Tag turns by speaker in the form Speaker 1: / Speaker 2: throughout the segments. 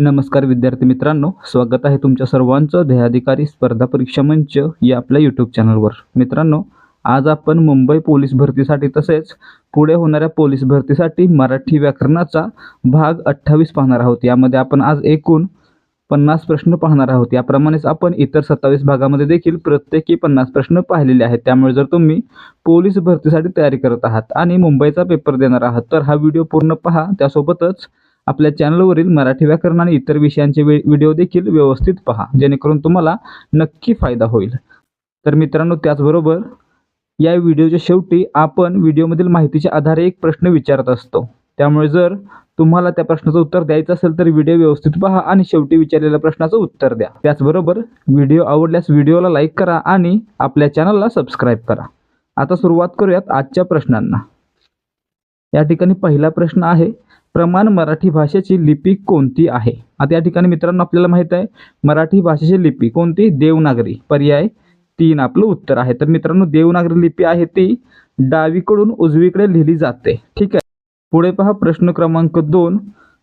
Speaker 1: नमस्कार विद्यार्थी मित्रांनो स्वागत आहे तुमच्या सर्वांचं ध्येयाधिकारी स्पर्धा परीक्षा मंच या आपल्या यूट्यूब चॅनलवर मित्रांनो आज आपण मुंबई पोलीस भरतीसाठी तसेच पुढे होणाऱ्या पोलीस भरतीसाठी मराठी व्याकरणाचा भाग अठ्ठावीस पाहणार आहोत. यामध्ये आपण आज एकूण पन्नास प्रश्न पाहणार आहोत. याप्रमाणेच आपण इतर सत्तावीस भागामध्ये देखील प्रत्येकी पन्नास प्रश्न पाहिलेले आहेत. त्यामुळे जर तुम्ही पोलीस भरतीसाठी तयारी करत आहात आणि मुंबईचा पेपर देणार आहात तर हा व्हिडिओ पूर्ण पहा. त्यासोबतच आपल्या चॅनलवरील मराठी व्याकरण आणि इतर विषयांचे व्हिडिओ देखील व्यवस्थित पहा. जेणेकरून तुम्हाला नक्की फायदा होईल. तर मित्रांनो त्याचबरोबर या व्हिडिओच्या शेवटी आपण व्हिडिओमधील माहितीच्या आधारे एक प्रश्न विचारत असतो. त्यामुळे जर तुम्हाला त्या प्रश्नाचं उत्तर द्यायचं असेल तर व्हिडिओ व्यवस्थित पहा आणि शेवटी विचारलेल्या प्रश्नाचं उत्तर द्या. त्याचबरोबर व्हिडिओ आवडल्यास व्हिडिओला लाईक करा आणि आपल्या चॅनलला सबस्क्राईब करा. आता सुरुवात करूयात आजच्या प्रश्नांना. या ठिकाणी पहिला प्रश्न आहे प्रमाण मराठी भाषेची लिपी कोणती आहे? आता या ठिकाणी मित्रांनो आपल्याला माहीत आहे मराठी भाषेची लिपी कोणती? देवनागरी. पर्याय तीन आपलं उत्तर आहे. तर मित्रांनो देवनागरी लिपी आहे ती डावीकडून उजवीकडे लिहिली जाते. ठीक आहे? पुढे पहा प्रश्न क्रमांक दोन.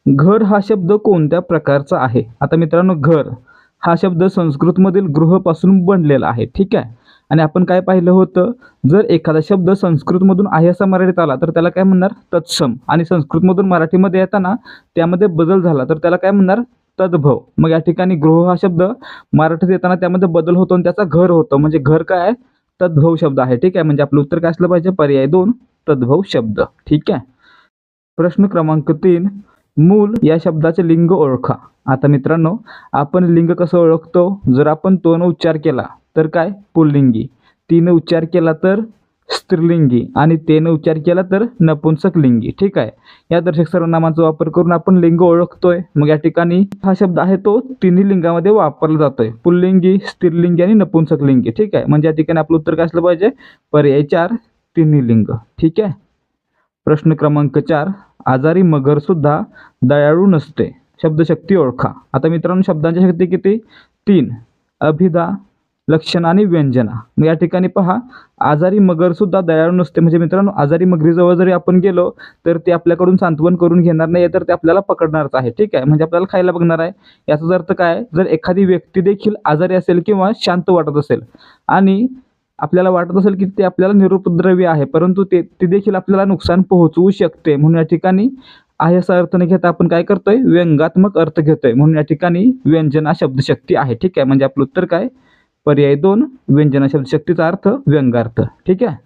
Speaker 1: घर हा शब्द कोणत्या प्रकारचा आहे? आता मित्रांनो घर हा शब्द संस्कृतमधील गृहपासून बनलेला आहे. ठीक आहे? आणि आपण काय पाहिलं होतं? जर एखादा शब्द संस्कृतमधून आहे असा मराठीत आला तर त्याला काय म्हणणार? तत्सम. आणि संस्कृतमधून मराठीमध्ये येताना त्यामध्ये बदल झाला तर त्याला काय म्हणणार? तद्भव. मग या ठिकाणी गृह हा शब्द मराठीत येताना त्यामध्ये बदल होतो आणि त्याचा घर होतं. म्हणजे घर काय? आहे तद्भव शब्द आहे. ठीक आहे? म्हणजे आपलं उत्तर काय असलं पाहिजे? पर्याय दोन. तद्भव शब्द. ठीक आहे? प्रश्न क्रमांक तीन. मूल या शब्दाचे लिंग ओळखा. आता मित्रांनो आपण लिंग कसं ओळखतो? जर आपण तोन उच्चार केला तर काय? पुल्लिंगी. तीन उच्चार केला तर स्त्रीलिंगी आणि तेनं उच्चार केला तर नपुंसक लिंगी ठीक आहे? या दर्शक सर्वनामांचा वापर करून आपण लिंग ओळखतोय. मग या ठिकाणी हा शब्द आहे तो तिन्ही लिंगामध्ये वापरला जातोय. पुल्लिंगी स्त्रीलिंगी आणि नपुंसक लिंगी ठीक आहे? म्हणजे या ठिकाणी आपलं उत्तर काय असलं पाहिजे? पर्याय चार तिन्ही लिंग. ठीक आहे? प्रश्न क्रमांक चार आजारी मगर सुद्धा दयाळू नसते. शब्दशक्ती ओळखा. आता मित्रांनो शब्दांची शक्ती किती? तीन. अभिधा लक्षण आणि व्यंजना. मग या ठिकाणी पहा आजारी मगर सुद्धा दयाळू नसते. म्हणजे मित्रांनो आजारी मगरीजवळ जरी आपण गेलो तर ते आपल्याकडून सांत्वन करून घेणार नाही तर ते आपल्याला पकडणारच आहे. ठीक आहे? म्हणजे आपल्याला खायला बघणार आहे. याचाच अर्थ काय जर एखादी व्यक्ती देखील आजारी असेल किंवा शांत वाटत असेल आणि आपल्याला वाटत असेल की ते आपल्याला निरुपद्रवी आहे परंतु ते ती देखील आपल्याला नुकसान पोहोचवू शकते. म्हणून या ठिकाणी आहे असा अर्थ न घेता आपण काय करतोय? व्यंगात्मक अर्थ घेतोय. म्हणून या ठिकाणी व्यंजना शब्दशक्ती आहे. ठीक आहे? म्हणजे आपलं उत्तर काय? पर्याय दोन व्यंजना शब्दशक्तीचा अर्थ व्यंगार्थ. ठीक आहे?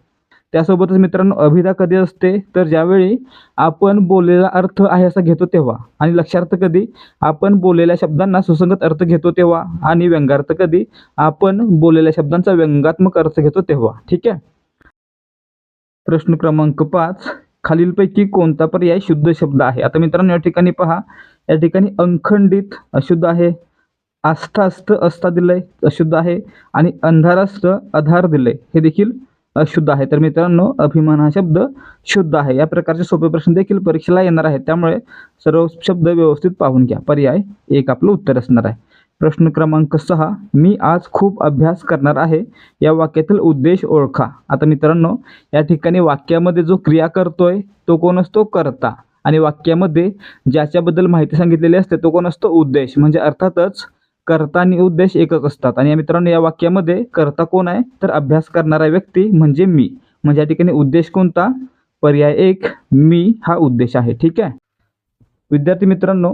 Speaker 1: त्यासोबतच मित्रांनो अभिधा कधी असते? तर ज्यावेळी आपण बोललेला अर्थ आहे असा घेतो तेव्हा. आणि लक्षार्थ कधी? आपण बोललेल्या शब्दांना सुसंगत अर्थ घेतो तेव्हा. आणि व्यंगार्थ कधी? आपण बोललेल्या शब्दांचा व्यंगात्मक अर्थ घेतो तेव्हा. ठीक आहे? प्रश्न क्रमांक पाच. खालीलपैकी कोणता पर्याय शुद्ध शब्द आहे? आता मित्रांनो या ठिकाणी पहा. या ठिकाणी अंखंडित अशुद्ध आहे. आस्थास्त अस्था दिलंय अशुद्ध आहे आणि अंधारास्त आधार दिलंय. हे देखील अशुद्ध आहे. तर मित्रांनो अभिमान हा शब्द शुद्ध आहे. या प्रकारचे सोपे प्रश्न देखील परीक्षेला येणार आहेत. त्यामुळे सर्व शब्द व्यवस्थित पाहून घ्या. पर्याय एक आपलं उत्तर असणार आहे. प्रश्न क्रमांक सहा मी आज खूप अभ्यास करणार आहे. या वाक्यातील उद्देश ओळखा. आता मित्रांनो या ठिकाणी वाक्यामध्ये जो क्रिया करतोय तो कोण असतो? करता. आणि वाक्यामध्ये ज्याच्याबद्दल माहिती सांगितलेली असते तो कोण असतो? उद्देश. म्हणजे अर्थातच कर्ता आणि उद्देश एकच असतात. आणि या मित्रांनो या वाक्यामध्ये कर्ता कोण आहे? तर अभ्यास करणारा व्यक्ती म्हणजे मी. म्हणजे या ठिकाणी उद्देश कोणता? पर्याय एक मी हा उद्देश आहे. ठीक आहे? विद्यार्थी मित्रांनो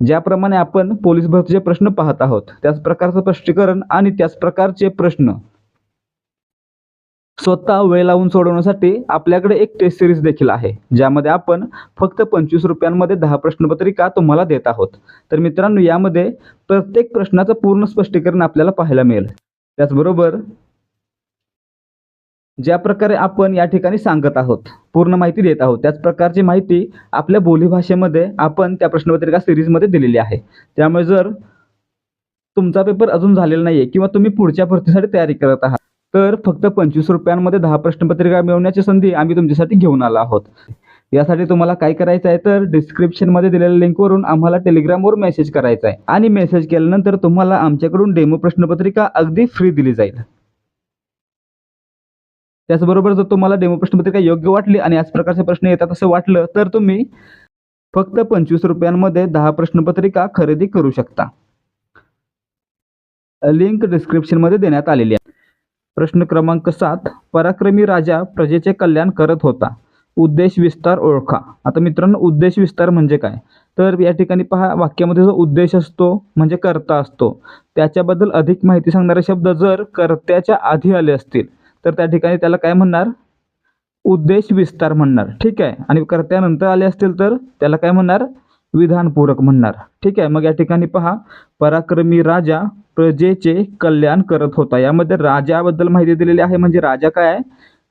Speaker 1: ज्याप्रमाणे आपण पोलीस भरतीचे प्रश्न पाहत आहोत त्याच प्रकारचं स्पष्टीकरण आणि त्याच प्रकारचे प्रश्न स्वतः वेळ लावून सोडवण्यासाठी आपल्याकडे एक टेस्ट सिरीज देखील आहे ज्यामध्ये आपण फक्त पंचवीस रुपयांमध्ये दहा प्रश्नपत्रिका तुम्हाला देत आहोत. तर मित्रांनो यामध्ये प्रत्येक प्रश्नाचं पूर्ण स्पष्टीकरण आपल्याला पाहायला मिळेल. त्याचबरोबर ज्या प्रकारे आपण या ठिकाणी सांगत आहोत पूर्ण माहिती देत आहोत त्याच प्रकारची माहिती आपल्या बोलीभाषेमध्ये आपण त्या प्रश्नपत्रिका सिरीजमध्ये दिलेली आहे. त्यामुळे जर तुमचा पेपर अजून झालेला नाही आहे किंवा तुम्ही पुढच्या भरतीसाठी तयारी करत आहात तर फक्त पंचवीस रुपयांमध्ये दहा प्रश्नपत्रिका मिळवण्याची संधी आम्ही तुमच्यासाठी घेऊन आलो आहोत. यासाठी तुम्हाला काय करायचं आहे तर डिस्क्रिप्शनमध्ये दिलेल्या लिंकवरून आम्हाला टेलिग्रामवर मेसेज करायचा आहे. आणि मेसेज केल्यानंतर तुम्हाला आमच्याकडून डेमो प्रश्नपत्रिका अगदी फ्री दिली जाईल. त्याचबरोबर जर तुम्हाला डेमो प्रश्नपत्रिका योग्य वाटली आणि याच प्रकारचे प्रश्न येतात असं वाटलं तर तुम्ही फक्त पंचवीस रुपयांमध्ये दहा प्रश्नपत्रिका खरेदी करू शकता. लिंक डिस्क्रिप्शनमध्ये देण्यात आलेली आहे. प्रश्न क्रमांक सात पराक्रमी राजा प्रजेचे कल्याण करत होता. उद्देश विस्तार ओळखा. आता मित्रांनो उद्देश विस्तार म्हणजे काय? तर या ठिकाणी पहा वाक्यामध्ये जो उद्देश असतो म्हणजे कर्ता असतो. त्याच्याबद्दल अधिक माहिती सांगणारे शब्द जर कर्त्याच्या आधी आले असतील तर त्या ठिकाणी त्याला काय म्हणणार? उद्देश विस्तार म्हणणार. ठीक आहे? आणि कर्त्यानंतर आले असतील तर त्याला काय म्हणणार? विधानपूरक म्हणणार. ठीक आहे? मग या ठिकाणी पहा पराक्रमी राजा प्रजेचे कल्याण करत होता. यामध्ये राजाबद्दल माहिती दिलेली आहे म्हणजे राजा काय आहे?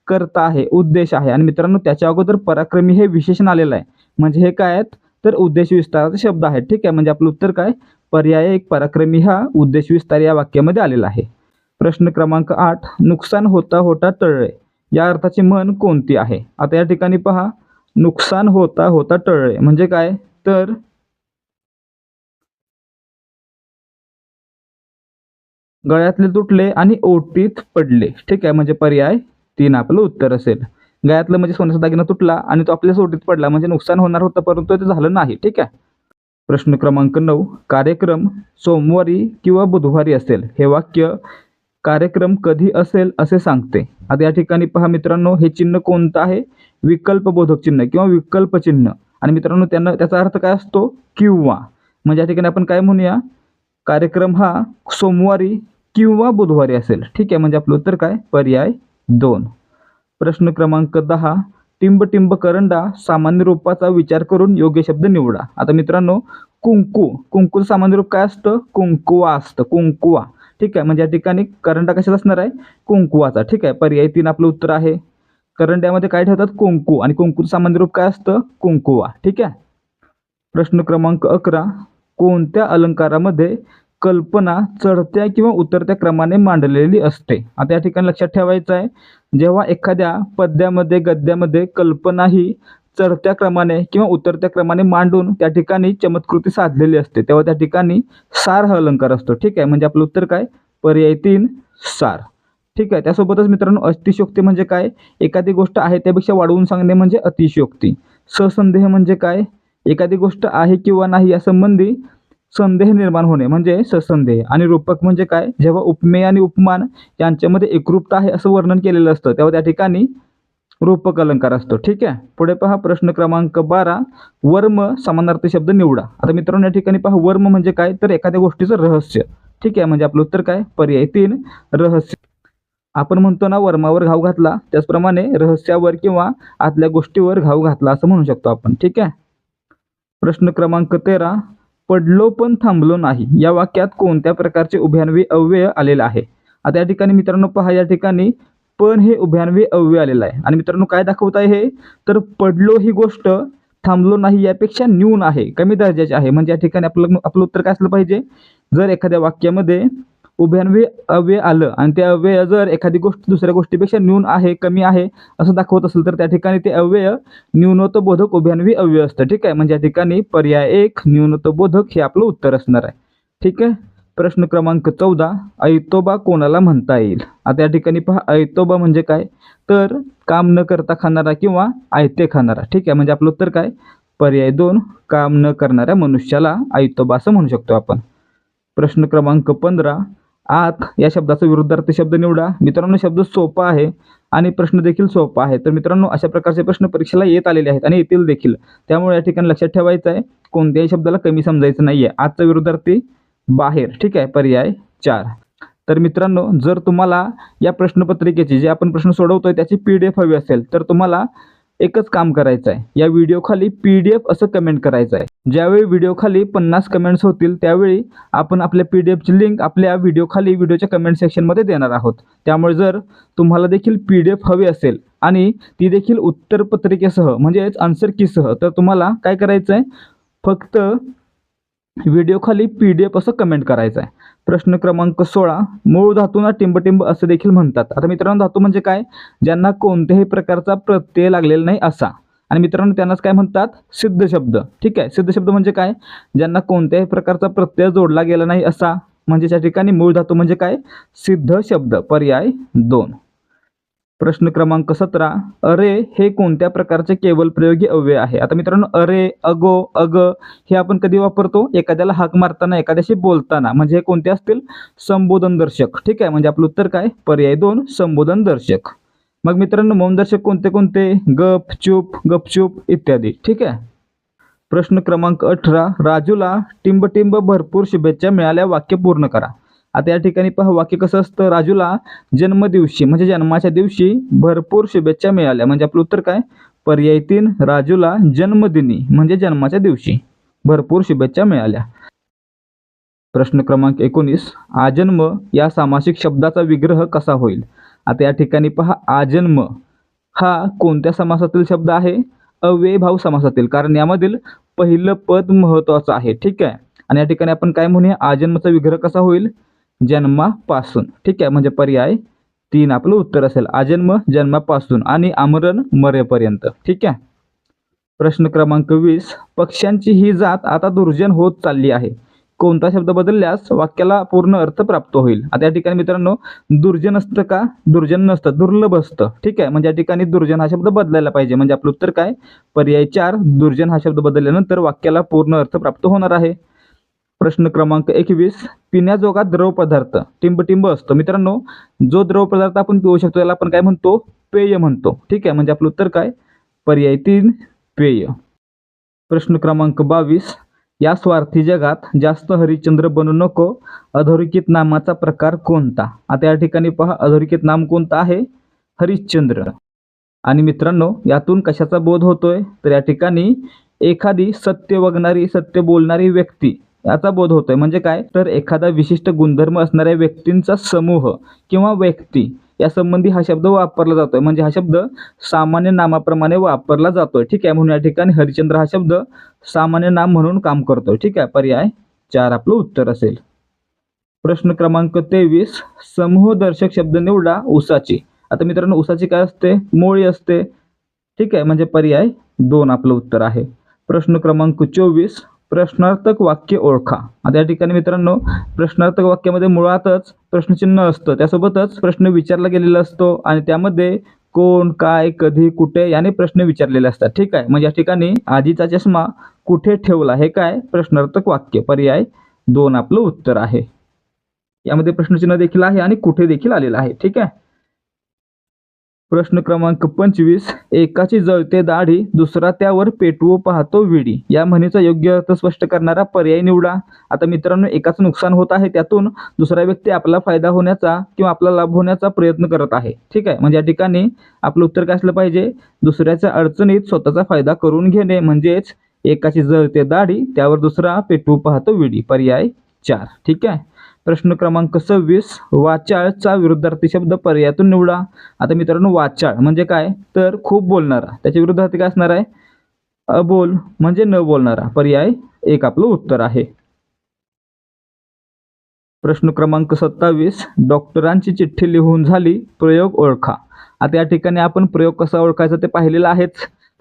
Speaker 1: करता आहे उद्देश आहे. आणि मित्रांनो त्याच्या अगोदर पराक्रमी हे विशेषण आलेलं आहे. म्हणजे हे काय आहेत? तर उद्देश विस्ताराचा शब्द आहे. ठीक आहे? म्हणजे आपलं उत्तर काय? पर्याय एक पराक्रमी हा उद्देश विस्तार या वाक्यामध्ये आलेला आहे. प्रश्न क्रमांक आठ नुकसान होता होता टळले. या अर्थाची म्हण कोणती आहे? आता या ठिकाणी पहा. नुकसान होता होता टळले. म्हणजे काय? तर गळ्यातले तुटले आणि ओटीत पडले. ठीक आहे म्हणजे पर्याय तीन आपलं उत्तर असेल. गळ्यातलं म्हणजे सोन्याचा दागिना तुटला आणि तो आपल्या ओटीत पडला म्हणजे नुकसान होणार होतं परंतु ते झालं नाही. ठीक आहे. प्रश्न क्रमांक नऊ कार्यक्रम सोमवारी किंवा बुधवारी असेल. हे वाक्य कार्यक्रम कधी असेल असे सांगते. आता या ठिकाणी पहा मित्रांनो हे चिन्ह कोणतं आहे? विकल्पबोधक चिन्ह किंवा विकल्प चिन्ह. आणि मित्रांनो त्यांना त्याचा अर्थ काय असतो? किंवा. म्हणजे या ठिकाणी आपण काय म्हणूया? कार्यक्रम हा सोमवारी किंवा बुधवारी असेल. ठीक आहे म्हणजे आपलं उत्तर काय? पर्याय दोन. प्रश्न क्रमांक दहा. टिंब टिंब करंडा सामान्य रूपाचा विचार करून योग्य शब्द निवडा. आता मित्रांनो कुंकू. कुंकू सामान्य रूप काय असतं? कुंकुवा असतं. कुंकुवा. ठीक आहे म्हणजे या ठिकाणी करंडा कशाचा असणार आहे? कुंकुवाचा. ठीक आहे पर्याय तीन आपलं उत्तर आहे. करंड्यामध्ये काय ठेवतात? कुंकू. आणि कुंकूचं सामान्य रूप काय असतं? कुंकुवा. ठीक आहे. प्रश्न क्रमांक अकरा. कोणत्या अलंकारामध्ये कल्पना चढत्या किंवा उतरत्या क्रमाने मांडलेली असते. आता या ठिकाणी लक्षात ठेवायचं आहे जेव्हा एखाद्या पद्यामध्ये गद्यामध्ये कल्पना ही चढत्या क्रमाने किंवा उतरत्या क्रमाने मांडून त्या ठिकाणी चमत्कृती साधलेली असते. तेव्हा त्या ठिकाणी सार हा अलंकार असतो. ठीक आहे? म्हणजे आपलं उत्तर काय? पर्याय तीन सार. ठीक आहे? त्यासोबतच मित्रांनो अतिशयोक्ती म्हणजे काय? एखादी गोष्ट आहे त्यापेक्षा वाढवून सांगणे म्हणजे अतिशयोक्ती. ससंदेह म्हणजे काय? एखादी गोष्ट आहे किंवा नाही यासंबंधी संदेह निर्माण होणे म्हणजे ससंदेह. आणि रूपक म्हणजे काय? जेव्हा उपमेय आणि उपमान यांच्यामध्ये एकरूपता आहे असं वर्णन केलेलं असतं तेव्हा त्या ठिकाणी रूपक अलंकार असतो. ठीक आहे? पुढे पहा प्रश्न क्रमांक बारा. वर्म समानार्थी शब्द निवडा. आता मित्रांनो या ठिकाणी पहा वर्म म्हणजे काय? तर एखाद्या गोष्टीचं रहस्य. ठीक आहे? म्हणजे आपलं उत्तर काय? पर्याय तीन रहस्य. आपण म्हणतो ना वर्मावर घाव घातला त्याचप्रमाणे रहस्यावर किंवा आतल्या गोष्टीवर घाव घातला असं म्हणू शकतो आपण. ठीक आहे? प्रश्न क्रमांक तेरा. पडलो पण थांबलो नाही. या वाक्यात कोणत्या प्रकारचे उभ्यानवी अव्यय आलेलं आहे? आता या ठिकाणी मित्रांनो पहा या ठिकाणी पण हे उभ्यानवी अव्यय आलेलं आहे. आणि मित्रांनो काय दाखवत आहे हे? तर पडलो ही गोष्ट थांबलो नाही यापेक्षा न्यून आहे कमी दर्जाची आहे. म्हणजे या ठिकाणी आपलं आपलं उत्तर काय असलं पाहिजे? जर एखाद्या वाक्यामध्ये उभ्यान्वय अव्यय आलं. आणि ते अव्यय जर एखादी गोष्ट दुसऱ्या गोष्टीपेक्षा न्यून आहे कमी आहे असं दाखवत असेल तर त्या ठिकाणी ते अव्यय न्यूनत्वबोधक उभयान्वी अव्यय असतं. ठीक आहे? म्हणजे या ठिकाणी पर्याय एक न्यूनत्वबोधक हे आपलं उत्तर असणार आहे. ठीक आहे? प्रश्न क्रमांक चौदा ऐतोबा कोणाला म्हणता येईल? आता या ठिकाणी पहा ऐतोबा म्हणजे काय? तर काम न करता खाणारा किंवा आयते खाणारा. ठीक आहे? म्हणजे आपलं उत्तर काय? पर्याय दोन काम न करणाऱ्या मनुष्याला आयतोबा असं म्हणू शकतो आपण. प्रश्न क्रमांक पंधरा आत या शब्दाचा विरुद्धार्थी शब्द निवडा. मित्रांनो शब्द सोपा आहे आणि प्रश्न देखील सोपा आहे. तर मित्रांनो अशा प्रकारचे प्रश्न परीक्षेला येत आलेले आहेत आणि येतील देखील. त्यामुळे या ठिकाणी लक्षात ठेवायचं आहे कोणत्याही शब्दाला कमी समजायचं नाही आहे आजचा विरुद्धार्थी बाहेर. ठीक आहे पर्याय चार. तर मित्रांनो जर तुम्हाला या प्रश्नपत्रिकेची जे आपण प्रश्न सोडवतोय त्याची पी डी एफ हवी असेल तर तुम्हाला एकच काम करायचं आहे. या व्हिडिओ खाली पी डी एफ असं कमेंट करायचं आहे. ज्यावेळी व्हिडिओ खाली पन्नास कमेंट्स होतील त्यावेळी आपण आपल्या पी डी एफची लिंक आपल्या व्हिडिओ खाली व्हिडिओच्या कमेंट सेक्शनमध्ये देणार आहोत. त्यामुळे जर तुम्हाला देखील पी डी एफ हवी असेल आणि ती देखील उत्तरपत्रिकेसह म्हणजेच आन्सर कीसह तर तुम्हाला काय करायचं आहे फक्त व्हिडिओखाली पी डी एफ असं कमेंट करायचं आहे. प्रश्न क्रमांक सोळा मूळ धातूंना टिंबटिंब असं देखील म्हणतात. आता मित्रांनो धातू म्हणजे काय? ज्यांना कोणत्याही प्रकारचा प्रत्यय लागलेला नाही असा. आणि मित्रांनो त्यांनाच काय म्हणतात? सिद्ध शब्द. ठीक आहे? सिद्ध शब्द म्हणजे काय? ज्यांना कोणत्याही प्रकारचा प्रत्यय जोडला गेला नाही असा. म्हणजे त्या ठिकाणी मूळ धातू म्हणजे काय? सिद्ध शब्द. पर्याय दोन. प्रश्न क्रमांक सतरा अरे हे कोणत्या प्रकारचे केवल प्रयोगी अव्यय आहे? आता मित्रांनो अरे अगो अग हे आपण कधी वापरतो? एखाद्याला हाक मारताना एखाद्याशी बोलताना. म्हणजे हे कोणते असतील? संबोधन दर्शक. ठीक आहे? म्हणजे आपलं उत्तर काय? पर्याय दोन संबोधन दर्शक. मग मित्रांनो मौनदर्शक कोणते कोणते? गप चूप गपचूप इत्यादी. ठीक आहे? प्रश्न क्रमांक अठरा राजूला टिंबटिंब भरपूर शुभेच्छा मिळाल्या वाक्य पूर्ण करा. आता या ठिकाणी पहा वाक्य कसं असतं? राजूला जन्मदिवशी म्हणजे जन्माच्या दिवशी भरपूर शुभेच्छा मिळाल्या. म्हणजे आपलं उत्तर काय? पर्याय तीन राजूला जन्मदिनी म्हणजे जन्माच्या दिवशी भरपूर शुभेच्छा मिळाल्या. प्रश्न क्रमांक एकोणीस आजन्म या सामासिक शब्दाचा विग्रह कसा होईल? आता या ठिकाणी पहा आजन्म हा कोणत्या समासातील शब्द आहे? अव्ययभाव समासातील कारण यामधील पहिलं पद महत्वाचं आहे. ठीक आहे? आणि या ठिकाणी आपण काय म्हणूया? आजन्मचा विग्रह कसा होईल? जन्मापासून. ठीक आहे? म्हणजे पर्याय तीन आपलं उत्तर असेल. आजन्म जन्मापासून आणि आमरण मरेपर्यंत. ठीक आहे? प्रश्न क्रमांक वीस. पक्ष्यांची ही जात आता दुर्जन होत चालली आहे. कोणता शब्द बदलल्यास वाक्याला पूर्ण अर्थ प्राप्त होईल? आता या ठिकाणी मित्रांनो दुर्जन असतं का? दुर्जन नसतं. दुर्लभ असतं. ठीक आहे? म्हणजे या ठिकाणी दुर्जन हा शब्द बदलायला पाहिजे. म्हणजे आपलं उत्तर काय? पर्याय चार. दुर्जन हा शब्द बदलल्यानंतर वाक्याला पूर्ण अर्थ प्राप्त होणार आहे. प्रश्न क्रमांक एकवीस. पिण्याजोगा द्रव पदार्थ. टिंबटिंब असतो. मित्रांनो जो द्रव पदार्थ आपण पिऊ शकतो त्याला आपण काय म्हणतो? पेय म्हणतो. ठीक आहे? म्हणजे आपलं उत्तर काय? पर्याय तीन पेय. प्रश्न क्रमांक बावीस. या स्वार्थी जगात जास्त हरिश्चंद्र बनू नको. अधोरेखित नामाचा प्रकार कोणता? आता या ठिकाणी पहा अधोरेखित नाम कोणतं आहे? हरिश्चंद्र. आणि मित्रांनो यातून कशाचा बोध होतोय? तर या ठिकाणी एखादी सत्य वगणारी सत्य बोलणारी व्यक्ती याचा बोध होतोय. म्हणजे काय? तर एखादा विशिष्ट गुणधर्म असणाऱ्या व्यक्तींचा समूह किंवा व्यक्ती या संबंधी हा शब्द वापरला जातोय. म्हणजे हा शब्द सामान्य नामाप्रमाणे वापरला जातोय. ठीक आहे? म्हणून या ठिकाणी हरिचंद्र हा शब्द सामान्य नाम म्हणून काम करतोय. ठीक आहे? पर्याय चार आपलं उत्तर असेल. प्रश्न क्रमांक तेवीस. समूहदर्शक शब्द निवडा उसाची. आता मित्रांनो उसाची काय असते? मोळी असते. ठीक आहे? म्हणजे पर्याय दोन आपलं उत्तर आहे. प्रश्न क्रमांक चोवीस. प्रश्नार्थक वाक्य ओळखा. आता या ठिकाणी मित्रांनो प्रश्नार्थक वाक्यामध्ये मुळातच प्रश्नचिन्ह असतं. त्यासोबतच प्रश्न विचारला गेलेला असतो आणि त्यामध्ये कोण काय कधी कुठे याने प्रश्न विचारलेले असतात. ठीक आहे? म्हणजे या ठिकाणी आजीचा चष्मा कुठे ठेवला? हे काय? प्रश्नार्थक वाक्य. पर्याय दोन आपलं उत्तर आहे. यामध्ये प्रश्नचिन्ह देखील आहे आणि कुठे देखील आलेलं आहे. ठीक आहे? प्रश्न क्रमांक पंचवीस. एकाची जळते दाढी दुसरा त्यावर पेटवू पाहतो विडी. या म्हणीचा योग्य अर्थ स्पष्ट करणारा पर्याय निवडा. आता मित्रांनो एकाचं नुकसान होत आहे त्यातून दुसरा व्यक्ती आपला फायदा होण्याचा किंवा आपला लाभ होण्याचा प्रयत्न करत आहे. ठीक आहे? म्हणजे या ठिकाणी आपलं उत्तर काय असलं पाहिजे? दुसऱ्याच्या अडचणीत स्वतःचा फायदा करून घेणे. म्हणजेच एकाची जळते दाढी त्यावर दुसरा पेटवू पाहतो विडी. पर्याय चार. ठीक आहे? प्रश्न क्रमांक सव्वीस वाचाळचा विरुद्धार्थी शब्द पर्यायातून निवडा. आता मित्रांनो वाचाळ म्हणजे काय? तर खूप बोलणारा. त्याच्या विरुद्धार्थी काय असणार आहे? अबोल म्हणजे न बोलणारा. पर्याय एक आपलं उत्तर आहे. प्रश्न क्रमांक सत्तावीस डॉक्टरांची चिठ्ठी लिहून झाली प्रयोग ओळखा. आता या ठिकाणी आपण प्रयोग कसा ओळखायचा ते पाहिलेलं आहेच.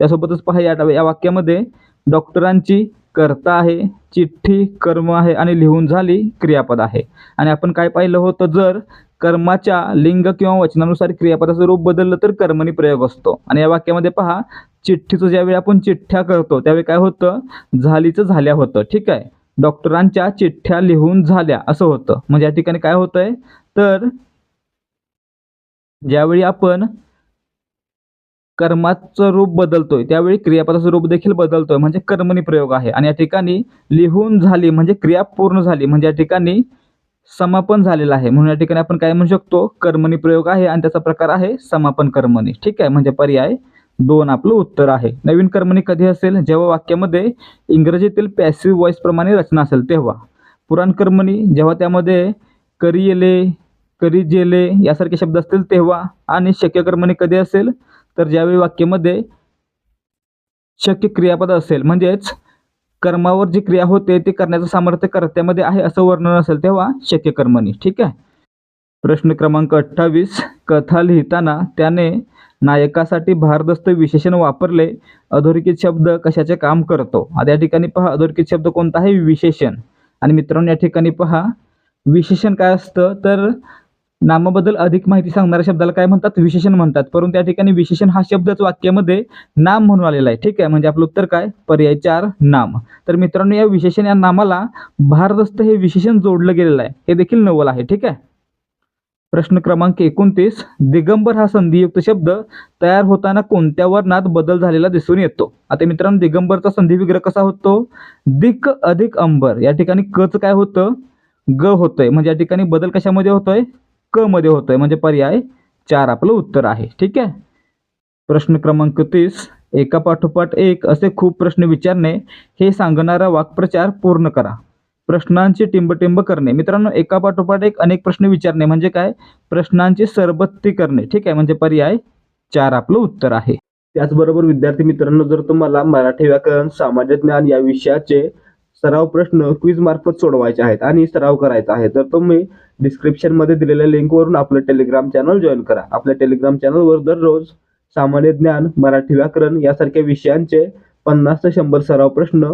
Speaker 1: त्यासोबतच पहा या वाक्यामध्ये डॉक्टरांची कर्ता आहे चिठ्ठी कर्म आहे आणि लिहून झाली क्रियापद आहे. आणि आपण काय पाहिलं होतं? जर कर्माच्या लिंग किंवा वचनानुसार क्रियापदाचं रूप बदललं तर कर्मणी प्रयोग असतो. आणि या वाक्यामध्ये पहा चिठ्ठीचं ज्यावेळी आपण चिठ्ठ्या करतो त्यावेळी काय होतं? झालीचं झाल्या होतं. ठीक आहे? डॉक्टरांच्या चिठ्ठ्या लिहून झाल्या असं होतं. म्हणजे या ठिकाणी काय होतंय? तर ज्यावेळी आपण कर्माचं रूप बदलतोय. त्यावेळी क्रियापदाचं रूप देखील बदलतोय. म्हणजे कर्मणी प्रयोग आहे. आणि या ठिकाणी लिहून झाली म्हणजे क्रिया पूर्ण झाली म्हणजे या ठिकाणी समापन झालेलं आहे. म्हणून या ठिकाणी आपण काय म्हणू शकतो? कर्मणी प्रयोग आहे आणि त्याचा प्रकार आहे समापन कर्मणी ठीक आहे? म्हणजे पर्याय दोन आपलं उत्तर आहे. नवीन कर्मणी कधी असेल? जेव्हा वाक्यामध्ये इंग्रजीतील पॅसिव्ह व्हॉइस प्रमाणे रचना असेल तेव्हा. पुराण कर्मणी जेव्हा त्यामध्ये करियेले करिजेले यासारखे शब्द असतील तेव्हा. आणि शक्य कर्मणी कधी असेल? तर ज्यावेळी वाक्यामध्ये शक्य क्रियापद असेल म्हणजेच कर्मावर जी क्रिया होते ते करण्याचं सामर्थ्य कर्त्यामध्ये आहे असं वर्णन असेल तेव्हा शक्य कर्मणी ठीक आहे? प्रश्न क्रमांक अठ्ठावीस कथा लिहिताना त्याने नायकासाठी भारदस्त विशेषण वापरले. अधोरेखित शब्द कशाचे काम करतो? आता या ठिकाणी पहा अधोरेखित शब्द कोणता आहे? विशेषण. आणि मित्रांनो या ठिकाणी पहा विशेषण काय असतं? तर नामाबद्दल अधिक माहिती सांगणाऱ्या शब्दाला काय म्हणतात? विशेषण म्हणतात. परंतु त्या ठिकाणी विशेषण हा शब्दच वाक्यामध्ये नाम म्हणून आलेला आहे. ठीक आहे? म्हणजे आपलं उत्तर काय? पर्याय चार नाम. तर मित्रांनो या विशेषण या नामाला भारदस्त हे विशेषण जोडलं गेलेलं आहे. हे देखील नवल आहे. ठीक आहे? प्रश्न क्रमांक एकोणतीस दिगंबर हा संधियुक्त शब्द तयार होताना कोणत्या वर्णात बदल झालेला दिसून येतो? आता मित्रांनो दिगंबरचा संधी विग्रह कसा होतो? दिक अधिक अंबर. या ठिकाणी कच काय होतं? ग होतंय. म्हणजे या ठिकाणी बदल कशामध्ये होतोय? क मध्ये होतोय म्हणजे पर्याय चार आपलं उत्तर आहे. ठीक आहे? प्रश्न क्रमांक तीस एका पाठोपाठ एक असे खूप प्रश्न विचारणे हे सांगणारा वाक्प्रचार पूर्ण करा. प्रश्नांची टिंबटिंब करणे. मित्रांनो एका पाठोपाठ एक अनेक प्रश्न विचारणे म्हणजे काय? प्रश्नांची सरबत्ती करणे. ठीक आहे? म्हणजे पर्याय चार आपलं उत्तर आहे.
Speaker 2: त्याचबरोबर विद्यार्थी मित्रांनो जर तुम्हाला मराठी व्याकरण सामाजिक ज्ञान या विषयाचे सराव प्रश्न क्विज मार्फत सोडवायचे आहेत आणि सराव करायचा आहे. तर तुम्ही डिस्क्रिप्शनमध्ये दिलेल्या लिंकवरून आपलं टेलिग्राम चॅनल जॉईन करा. आपल्या टेलिग्राम चॅनलवर दररोज सामान्य ज्ञान मराठी व्याकरण यासारख्या विषयांचे पन्नास ते शंभर सराव प्रश्न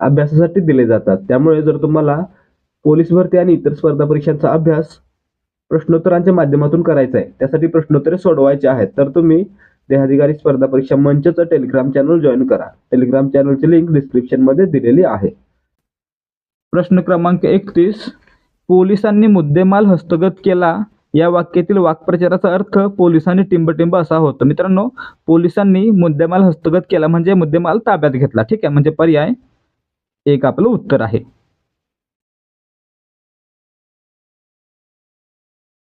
Speaker 2: अभ्यासासाठी दिले जातात. त्यामुळे जर तुम्हाला पोलीस भरती आणि इतर स्पर्धा परीक्षांचा अभ्यास प्रश्नोत्तरांच्या माध्यमातून करायचा आहे त्यासाठी प्रश्नोत्तरे सोडवायचे आहेत तर तुम्ही देहाधिकारी स्पर्धा परीक्षा मंचचं टेलिग्राम चॅनल जॉईन करा. टेलिग्राम चॅनलची लिंक डिस्क्रिप्शनमध्ये दिलेली आहे.
Speaker 1: प्रश्न क्रमांक एकतीस. पोलिसांनी मुद्देमाल हस्तगत केला. या वाक्यातील वाक्प्रचाराचा अर्थ पोलिसांनी टिंबटिंब असा होतो. मित्रांनो पोलिसांनी मुद्देमाल हस्तगत केला म्हणजे मुद्देमाल ताब्यात घेतला. ठीक आहे म्हणजे पर्याय एक आपलं उत्तर आहे.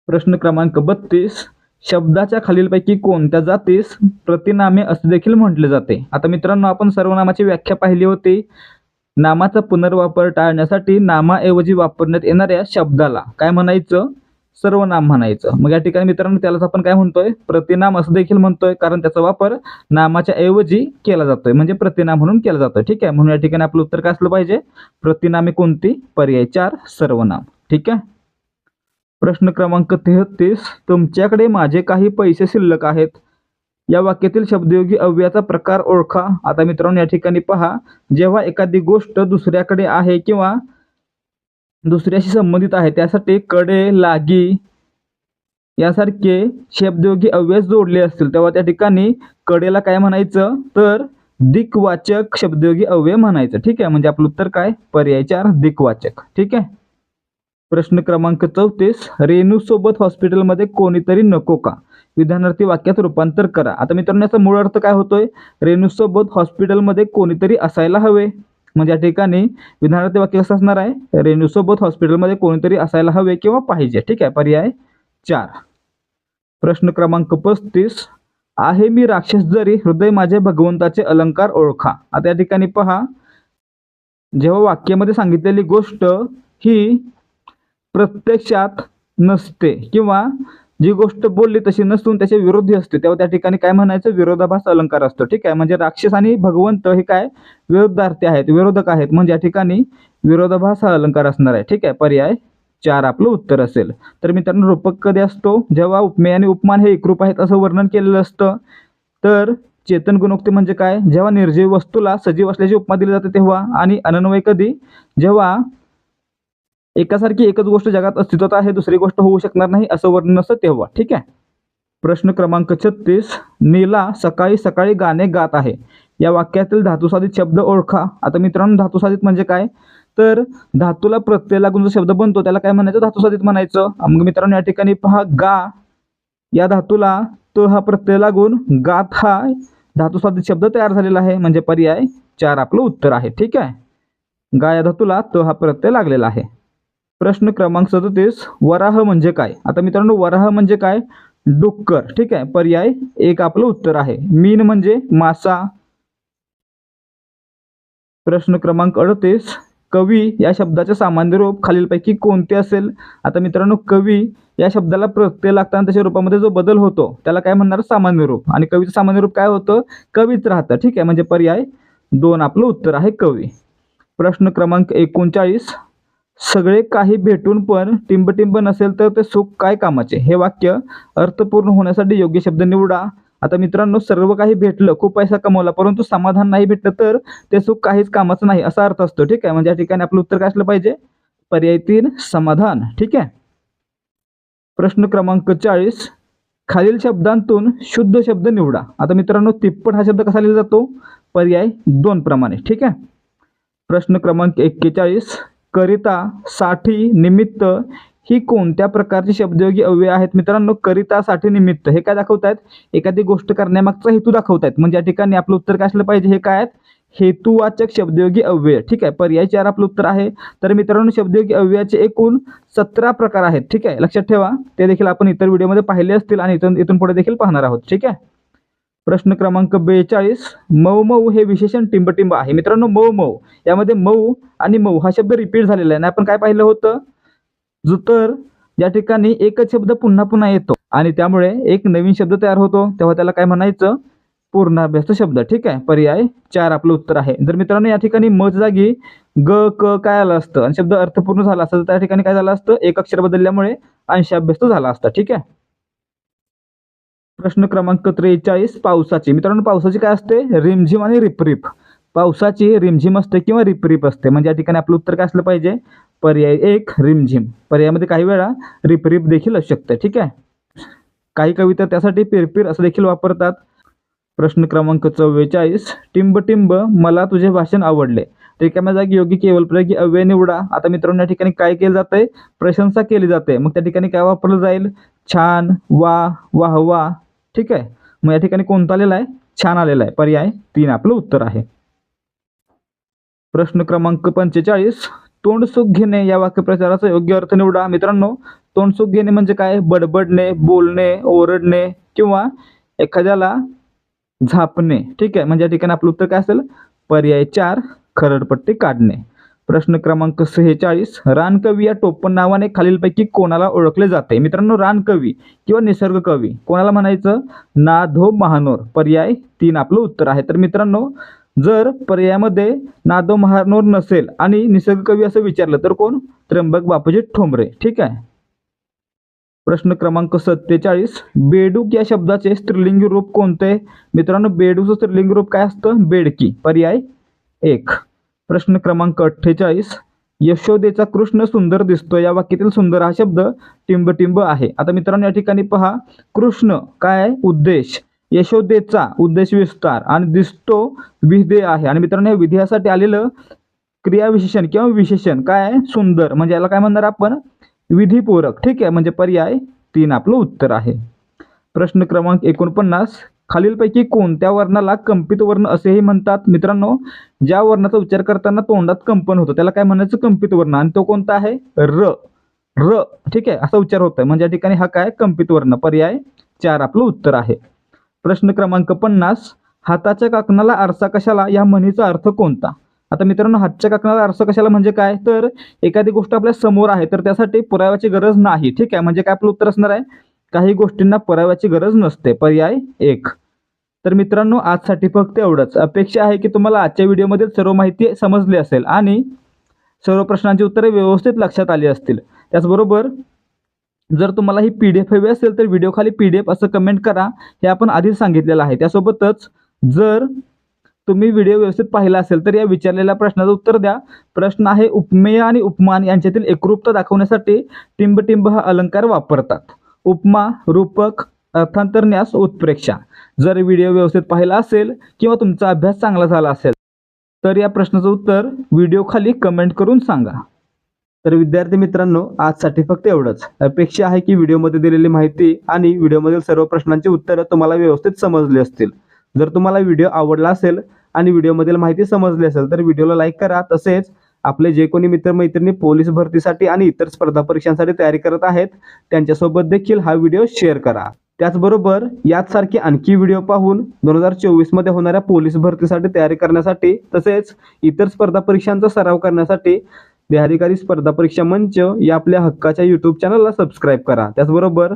Speaker 1: प्रश्न क्रमांक बत्तीस. शब्दाच्या खालीलपैकी कोणत्या जातीस प्रतिनामे असे देखील म्हटले जाते? आता मित्रांनो आपण सर्वनामाची व्याख्या पाहिली होती. नामाचा पुनर्वापर टाळण्यासाठी नामाऐवजी वापरण्यात येणाऱ्या शब्दाला काय म्हणायचं? सर्वनाम म्हणायचं. मग या ठिकाणी मित्रांनो त्यालाच आपण काय म्हणतोय? प्रतिनाम असं देखील म्हणतोय कारण त्याचा वापर नामाच्या ऐवजी केला जातोय. म्हणजे प्रतिनाम म्हणून केला जातोय. ठीक आहे? म्हणून या ठिकाणी आपलं उत्तर काय असलं पाहिजे? प्रतिनामे कोणती? पर्याय चार सर्वनाम. ठीक आहे? प्रश्न क्रमांक तेहतीस. तुमच्याकडे माझे काही पैसे शिल्लक आहेत. या वाक्यातील शब्दयोगी अव्ययाचा प्रकार ओळखा. आता मित्रांनो या ठिकाणी पहा जेव्हा एखादी गोष्ट दुसऱ्याकडे आहे किंवा दुसऱ्याशी संबंधित आहे त्यासाठी कडे लागी यासारखे शब्दयोगी अव्यय जोडले असतील तेव्हा त्या ठिकाणी कडेला काय म्हणायचं? तर दिक्वाचक शब्दयोगी अव्यय म्हणायचं. ठीक आहे म्हणजे आपलं उत्तर काय? पर्याय चार दिक्वाचक. ठीक आहे? प्रश्न क्रमांक चौतीस रेणू सोबत हॉस्पिटलमध्ये कोणीतरी नको का? विधानार्थी वाक्यात रूपांतर करा. आता मित्रांनो याचा मूळ अर्थ काय होतोय? रेणूसोबत हॉस्पिटलमध्ये कोणीतरी असायला हवे. म्हणजे या ठिकाणी विधानार्थी वाक्य कसं असणार आहे? रेणूसोबत हॉस्पिटलमध्ये कोणीतरी असायला हवे किंवा पाहिजे. ठीक आहे पर्याय चार. प्रश्न क्रमांक पस्तीस. आहे मी राक्षस जरी हृदय माझे भगवंताचे अलंकार ओळखा. आता या ठिकाणी पहा. जेव्हा वाक्यामध्ये सांगितलेली गोष्ट ही प्रत्यक्षात नसते किंवा जी गोष्ट बोलली तशी नसून त्याच्या विरोधी असते. तेव्हा त्या ठिकाणी काय म्हणायचं? विरोधाभास अलंकार असतो. ठीक आहे? म्हणजे राक्षस आणि भगवंत हे काय? विरोधार्थी आहेत विरोधक आहेत. म्हणजे या ठिकाणी विरोधाभास हा अलंकार असणार आहे. ठीक आहे? पर्याय चार. आपलं उत्तर असेल. तर मित्रांनो रूपक कधी असतो? जेव्हा उपमेय आणि उपमान हे एकरूप आहेत असं वर्णन केलेलं असतं. तर चेतन गुणोक्ती म्हणजे काय? जेव्हा निर्जीव वस्तूला सजीव असल्याची उपमा दिली जाते तेव्हा आणि अनन्वय कधी? जेव्हा एकासारखी एकच गोष्ट जगात अस्तित्वात आहे दुसरी गोष्ट होऊ शकणार नाही असं वर्णन असतं तेव्हा. ठीक आहे? प्रश्न क्रमांक छत्तीस नीला सकाळी सकाळी गाणे गात आहे. या वाक्यातील धातुसाधित शब्द ओळखा. आता मित्रांनो धातुसाधित म्हणजे काय? तर धातूला प्रत्यय लागून जो शब्द बनतो त्याला काय म्हणायचं? धातुसाधित म्हणायचं. मग मित्रांनो या ठिकाणी पहा गा. या धातूला तो हा प्रत्यय लागून गात हा धातुसाधित शब्द तयार झालेला आहे. म्हणजे पर्याय चार आपलं उत्तर आहे. ठीक आहे? गा या धातूला तो हा प्रत्यय लागलेला आहे. प्रश्न क्रमांक सदतीस वराह म्हणजे काय? आता मित्रांनो वराह म्हणजे काय? डुक्कर. ठीक आहे? पर्याय एक आपलं उत्तर आहे. मीन म्हणजे मासा. प्रश्न क्रमांक अडतीस कवी या शब्दाचे सामान्य रूप खालीलपैकी कोणते असेल? आता मित्रांनो कवी या शब्दाला प्रत्यय लागताना त्याच्या रूपामध्ये जो बदल होतो त्याला काय म्हणणार? सामान्य रूप. आणि कवीचं सामान्य रूप काय होतं? कवीच राहतं. ठीक आहे? म्हणजे पर्याय दोन आपलं उत्तर आहे कवी. प्रश्न क्रमांक एकोणचाळीस सगळे काही भेटून पण टिंबटिंब नसेल तर ते सुख काय कामाचे? हे वाक्य अर्थपूर्ण होण्यासाठी योग्य शब्द निवडा. आता मित्रांनो सर्व काही भेटलं खूप पैसा कमवला परंतु समाधान नाही भेटलं तर ते सुख काहीच कामाचं नाही असा अर्थ असतो. ठीक आहे? म्हणजे या ठिकाणी आपलं उत्तर काय असलं पाहिजे? पर्याय तीन समाधान. ठीक आहे? प्रश्न क्रमांक चाळीस. खालील शब्दांतून शुद्ध शब्द निवडा. आता मित्रांनो तिप्पट हा शब्द कसा लिहिला जातो? पर्याय दोन प्रमाणे. ठीक आहे? प्रश्न क्रमांक एक्केचाळीस. करिता साठी निमित्त ही कोणत्या प्रकारची शब्दयोगी अव्यय आहेत? मित्रांनो करितासाठी निमित्त. हे काय दाखवत आहेत? एखादी गोष्ट करण्यामागचा हेतू दाखवत आहेत. म्हणजे या ठिकाणी आपलं उत्तर काय असलं पाहिजे? हे काय आहेत? हेतुवाचक शब्दयोगी अव्यय ठीक आहे पर्याय चार आपलं उत्तर आहे. तर मित्रांनो शब्दयोगी अव्ययाचे एकूण सतरा प्रकार आहेत. ठीक आहे लक्षात ठेवा. ते देखील आपण इतर व्हिडिओमध्ये पाहिले असतील आणि इथून इथून पुढे देखील पाहणार आहोत. ठीक आहे? प्रश्न क्रमांक बेचाळीस मऊ मऊ हे विशेषण टिंबटिंब आहे. मित्रांनो मऊ मऊ. यामध्ये मऊ आणि मऊ हा शब्द रिपीट झालेला आहे. ना आपण काय पाहिलं होतं? जो तर या ठिकाणी एकच शब्द पुन्हा पुन्हा येतो आणि त्यामुळे एक नवीन शब्द तयार होतो तेव्हा त्याला काय म्हणायचं? पूर्णाभ्यास्त शब्द. ठीक आहे? पर्याय चार आपलं उत्तर आहे. जर मित्रांनो या ठिकाणी मच जागी ग क काय आलं असतं? आणि शब्द अर्थपूर्ण झाला असतं तर त्या ठिकाणी काय झालं असतं? एक अक्षर बदलल्यामुळे अंशाभ्यस्त झाला असता. ठीक आहे? प्रश्न क्रमांक त्रेचाळीस पावसाची. मित्रांनो पावसाची काय असते? रिमझिम आणि रिपरिप. पावसाची रिमझिम असते किंवा रिपरिप असते? म्हणजे या ठिकाणी आपलं उत्तर काय असलं पाहिजे? पर्याय एक रिमझिम. पर्यायामध्ये काही वेळा रिपरिप देखील असू शकतं ठीक आहे? काही कविता त्यासाठी पिरपिर असं देखील वापरतात. प्रश्न क्रमांक चव्वेचाळीस टिंब टिंब मला तुझे भाषण आवडले. रिकाम्या जागी योग्य केवल प्रयोगी अव्यय निवडा. आता मित्रांनो या ठिकाणी काय केलं जातंय? प्रशंसा केली जाते. मग त्या ठिकाणी काय वापरलं जाईल? छान वा वाह वा. ठीक आहे? मग या ठिकाणी कोणता आलेला आहे? छान आलेला आहे. पर्याय तीन. आपलं उत्तर आहे. प्रश्न क्रमांक पंचेचाळीस. तोंडसुख घेणे या वाक्यप्रचाराचा योग्य अर्थ निवडा. मित्रांनो तोंड सुख घेणे म्हणजे काय? बडबडणे बोलणे ओरडणे किंवा एखाद्याला झापणे. ठीक आहे? म्हणजे या ठिकाणी आपलं उत्तर काय असेल? पर्याय चार. खरडपट्टी काढणे. प्रश्न क्रमांक सेहेचाळीस. रानकवी या टोपण नावाने खालीलपैकी कोणाला ओळखले जाते? मित्रांनो रानकवी किंवा निसर्ग कवी कोणाला म्हणायचं? नाधो महानोर. पर्याय तीन आपलं उत्तर आहे. तर मित्रांनो जर पर्यायामध्ये नादो महानोर नसेल आणि निसर्ग कवी असं विचारलं तर कोण? त्र्यंबक बापूजी ठोंबरे. ठीक आहे? प्रश्न क्रमांक सत्तेचाळीस. बेडूक या शब्दाचे स्त्रीलिंगी रूप कोणते? मित्रांनो बेडूकचं स्त्रीलिंगी रूप काय असतं? बेडकी. पर्याय एक. प्रश्न क्रमांक अठ्ठेचाळीस. यशोदेचा कृष्ण सुंदर दिसतो या वाक्यातील सुंदर हा शब्द टिंबटिंब आहे. आता मित्रांनो या ठिकाणी पहा. कृष्ण काय आहे? उद्देश? यशोदेचा उद्देश विस्तार आणि दिसतो विधेय आहे. आणि मित्रांनो या विधेयासाठी आलेलं क्रियाविशेषण किंवा विशेषण काय आहे? सुंदर. म्हणजे याला काय म्हणणार आपण? विधीपूरक. ठीक आहे? म्हणजे पर्याय तीन. आपलं उत्तर आहे. प्रश्न क्रमांक एकोणपन्नास. खालीलपैकी कोणत्या वर्णाला कंपित वर्ण असेही म्हणतात? मित्रांनो ज्या वर्णाचा उच्चार करताना तोंडात कंपन होतं त्याला काय म्हणायचं? कंपित वर्ण. आणि तो कोणता आहे? र. र. ठीक आहे? असा उच्चार होतोय. म्हणजे या ठिकाणी हा काय? कंपित वर्ण. पर्याय चार. आपलं उत्तर आहे. प्रश्न क्रमांक पन्नास. हाताच्या काकणाला आरसा कशाला? या म्हणीचा अर्थ कोणता? आता मित्रांनो हातच्या काकणाला आरसा कशाला म्हणजे काय? तर एखादी गोष्ट आपल्यासमोर आहे तर त्यासाठी पुराव्याची गरज नाही. ठीक आहे? म्हणजे काय आपलं उत्तर असणार आहे? काही गोष्टींना पुराव्याची गरज नसते. पर्याय एक. तर मित्रांनो आजसाठी फक्त एवढंच. अपेक्षा आहे की तुम्हाला आजच्या व्हिडिओमध्ये सर्व माहिती समजली असेल आणि सर्व प्रश्नांची उत्तरे व्यवस्थित लक्षात आली असतील. त्याचबरोबर जर तुम्हाला ही पी डी एफ हवी असेल तर व्हिडिओ खाली पी डी एफ असं कमेंट करा. हे आपण आधीच सांगितलेलं आहे. त्यासोबतच जर तुम्ही व्हिडिओ व्यवस्थित पाहिला असेल तर या विचारलेल्या प्रश्नाचं उत्तर द्या. प्रश्न आहे उपमेय आणि उपमान यांच्यातील एकरूपता दाखवण्यासाठी टिंबटिंब हा अलंकार वापरतात. उपमा रूपक अर्थांतरन्यास उत्प्रेक्षा. जर व्हिडिओ व्यवस्थित पाहिला असेल किंवा तुमचा अभ्यास चांगला झाला असेल तर या प्रश्नाचं उत्तर व्हिडिओ खाली कमेंट करून सांगा. तर विद्यार्थी मित्रांनो आजसाठी फक्त एवढंच. अपेक्षा आहे की व्हिडिओमध्ये दिलेली माहिती आणि व्हिडिओमधील सर्व प्रश्नांची उत्तरं तुम्हाला व्यवस्थित समजली असतील. जर तुम्हाला व्हिडिओ आवडला असेल आणि व्हिडिओमधील माहिती समजली असेल तर व्हिडिओला लाईक करा. तसेच आपले जे कोणी मित्रमैत्रिणी पोलीस भरतीसाठी आणि इतर स्पर्धा परीक्षांसाठी तयारी करत आहेत त्यांच्यासोबत देखील हा व्हिडिओ शेअर करा. त्याचबरोबर याचसारखी आणखी व्हिडिओ पाहून दोन हजार चोवीसमध्ये होणाऱ्या पोलीस भरतीसाठी तयारी करण्यासाठी तसेच इतर स्पर्धा परीक्षांचा सराव करण्यासाठी देहाधिकारी स्पर्धा परीक्षा मंच या आपल्या हक्काच्या यूट्यूब चॅनलला सबस्क्राईब करा. त्याचबरोबर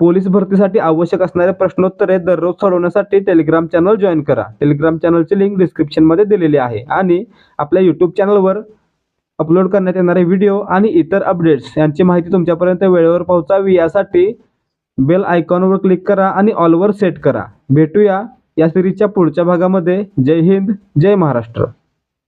Speaker 1: पोलीस भरतीसाठी आवश्यक असणारे प्रश्नोत्तरे दररोज सोडवण्यासाठी टेलिग्राम चॅनल जॉईन करा. टेलिग्राम चॅनलची लिंक डिस्क्रिप्शनमध्ये दिलेली आहे आणि आपल्या यूट्यूब चॅनलवर अपलोड करण्यात येणारे व्हिडिओ आणि इतर अपडेट्स यांची माहिती तुमच्यापर्यंत वेळेवर पोहोचावी यासाठी बेल आयकॉनवर क्लिक करा आणि ऑलवर सेट करा. भेटूया या सिरीजच्या पुढच्या भागामध्ये. जय हिंद जय महाराष्ट्र.